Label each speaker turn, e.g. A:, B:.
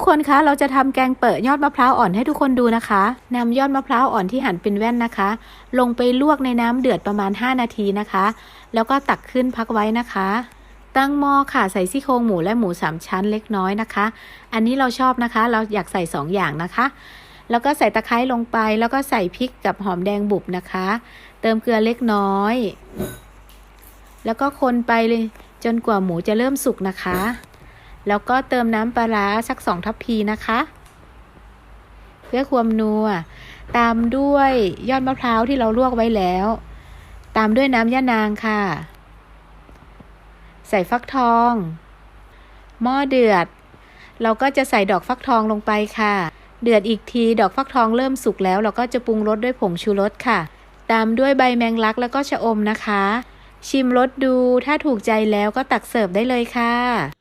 A: ทุกคนคะ เราจะทำแกงเปิดยอดมะพร้าวอ่อนให้ทุกคนดูนะคะนำยอดมะพร้าวอ่อนที่หั่นเป็นแว่นนะคะ ลงไปลวกในน้ำเดือดประมาณ 5 นาทีนะคะ แล้วก็ตักขึ้นพักไว้นะคะ ตั้งหม้อค่ะใส่ซี่โครงหมูและหมูสามชั้นเล็กน้อยนะคะ อันนี้เราชอบนะคะ เราอยากใส่สองอย่างนะคะ แล้วก็ใส่ตะไคร้ลงไป แล้วก็ใส่พริกกับหอมแดงบุบนะคะ เติมเกลือเล็กน้อย แล้วก็คนไปเลยจนกว่าหมูจะเริ่มสุกนะคะ แล้วก็เติมน้ำปลาร้าสักสองทัพพีนะคะ เพื่อความนัว ตามด้วยยอดมะพร้าวที่เราลวกไว้แล้ว ตามด้วยน้ำย่านางค่ะ ใส่ฟักทอง หม้อเดือด เราก็จะใส่ดอกฟักทองลงไปค่ะ เดือดอีกทีดอกฟักทองเริ่มสุกแล้ว เราก็จะปรุงรสด้วยผงชูรสค่ะ ตามด้วยใบแมงลักแล้วก็ชะอมนะคะชิมรสดู ถ้าถูกใจแล้วก็ตักเสิร์ฟได้เลยค่ะ